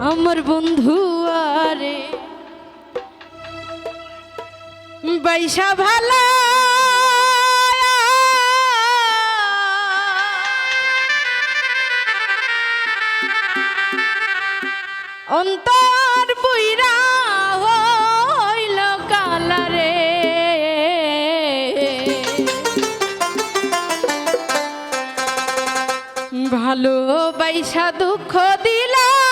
আমার বন্ধু আরে বৈশা ভালা। অন্তর বুইরা হইল কালারে ভালো বৈশা দুঃখ দিলা।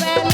man.